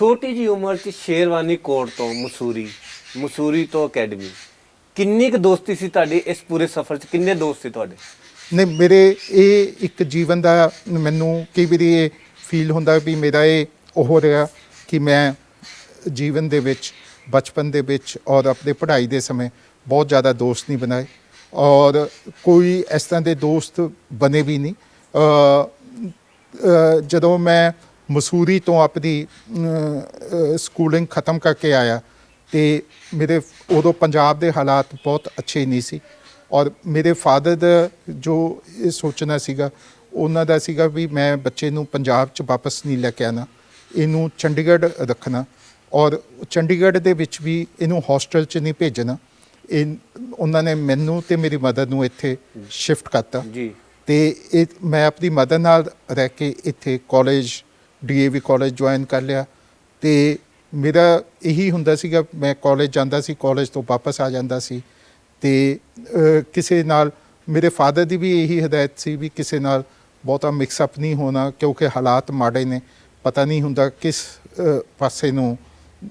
ਛੋਟੀ ਜੀ ਉਮਰ 'ਚ ਸ਼ੇਰਵਾਨੀ ਕੋਟ ਤੋਂ ਮਸੂਰੀ ਮਸੂਰੀ ਤੋਂ ਅਕੈਡਮੀ। ਕਿੰਨੀ ਕੁ ਦੋਸਤੀ ਸੀ ਤੁਹਾਡੀ ਇਸ ਪੂਰੇ ਸਫ਼ਰ 'ਚ? ਕਿੰਨੇ ਦੋਸਤ ਸੀ ਤੁਹਾਡੇ? ਨਹੀਂ, ਮੇਰੇ ਇਹ ਇੱਕ ਜੀਵਨ ਦਾ ਮੈਨੂੰ ਕਈ ਵਾਰੀ ਇਹ ਫੀਲ ਹੁੰਦਾ ਵੀ ਮੇਰਾ ਇਹ ਉਹ ਰਿਹਾ ਕਿ ਮੈਂ ਜੀਵਨ ਦੇ ਵਿੱਚ, ਬਚਪਨ ਦੇ ਵਿੱਚ ਔਰ ਆਪਣੇ ਪੜ੍ਹਾਈ ਦੇ ਸਮੇਂ ਬਹੁਤ ਜ਼ਿਆਦਾ ਦੋਸਤ ਨਹੀਂ ਬਣਾਏ। ਔਰ ਕੋਈ ਇਸ ਤਰ੍ਹਾਂ ਦੇ ਦੋਸਤ ਬਣੇ ਵੀ ਨਹੀਂ। ਜਦੋਂ ਮੈਂ ਮਸੂਰੀ ਤੋਂ ਆਪਣੀ ਸਕੂਲਿੰਗ ਖਤਮ ਕਰਕੇ ਆਇਆ ਤੇ ਮੇਰੇ ਉਦੋਂ ਪੰਜਾਬ ਦੇ ਹਾਲਾਤ ਬਹੁਤ ਅੱਛੇ ਨਹੀਂ ਸੀ ਔਰ ਮੇਰੇ ਫਾਦਰ ਦਾ ਜੋ ਇਹ ਸੋਚਣਾ ਸੀਗਾ ਉਹਨਾਂ ਦਾ ਸੀਗਾ ਵੀ ਮੈਂ ਬੱਚੇ ਨੂੰ ਪੰਜਾਬ 'ਚ ਵਾਪਸ ਨਹੀਂ ਲੈ ਕੇ ਆਣਾ ਇਹਨੂੰ ਚੰਡੀਗੜ੍ਹ ਰੱਖਣਾ ਔਰ ਚੰਡੀਗੜ੍ਹ ਦੇ ਵਿੱਚ ਵੀ ਇਹਨੂੰ ਹੋਸਟਲ 'ਚ ਨਹੀਂ ਭੇਜਣਾ ਇਹ ਉਹਨਾਂ ਨੇ ਮੈਨੂੰ ਤੇ ਮੇਰੀ ਮਦਰ ਨੂੰ ਇੱਥੇ ਸ਼ਿਫਟ ਕਰਤਾ ਜੀ। ਤੇ ਇਹ ਮੈਂ ਆਪਣੀ ਮਦਰ ਨਾਲ ਰਹਿ ਕੇ ਇੱਥੇ ਕਾਲਜ ਡੀਏਵੀ ਕਾਲਜ ਜੁਆਇਨ ਕਰ ਲਿਆ ਤੇ ਮੇਰਾ ਇਹੀ ਹੁੰਦਾ ਸੀਗਾ, ਮੈਂ ਕਾਲਜ ਜਾਂਦਾ ਸੀ, ਕਾਲਜ ਤੋਂ ਵਾਪਸ ਆ ਜਾਂਦਾ ਸੀ ਤੇ ਕਿਸੇ ਨਾਲ ਮੇਰੇ ਫਾਦਰ ਦੀ ਵੀ ਇਹੀ ਹਦਾਇਤ ਸੀ ਵੀ ਕਿਸੇ ਨਾਲ ਬਹੁਤਾ ਮਿਕਸ ਅਪ ਨਹੀਂ ਹੋਣਾ ਕਿਉਂਕਿ ਹਾਲਾਤ ਮਾੜੇ ਨੇ, ਪਤਾ ਨਹੀਂ ਹੁੰਦਾ ਕਿਸ ਪਾਸੇ ਨੂੰ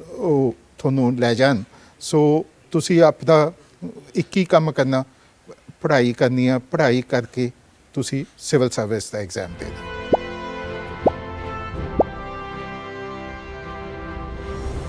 ਉਹ ਤੁਹਾਨੂੰ ਲੈ ਜਾਣ। ਸੋ ਤੁਸੀਂ ਆਪਦਾ ਇੱਕ ਹੀ ਕੰਮ ਕਰਨਾ, ਪੜ੍ਹਾਈ ਕਰਨੀ ਆ, ਪੜ੍ਹਾਈ ਕਰਕੇ ਤੁਸੀਂ ਸਿਵਲ ਸਰਵਿਸ ਦਾ ਐਗਜ਼ਾਮ ਦੇਣਾ।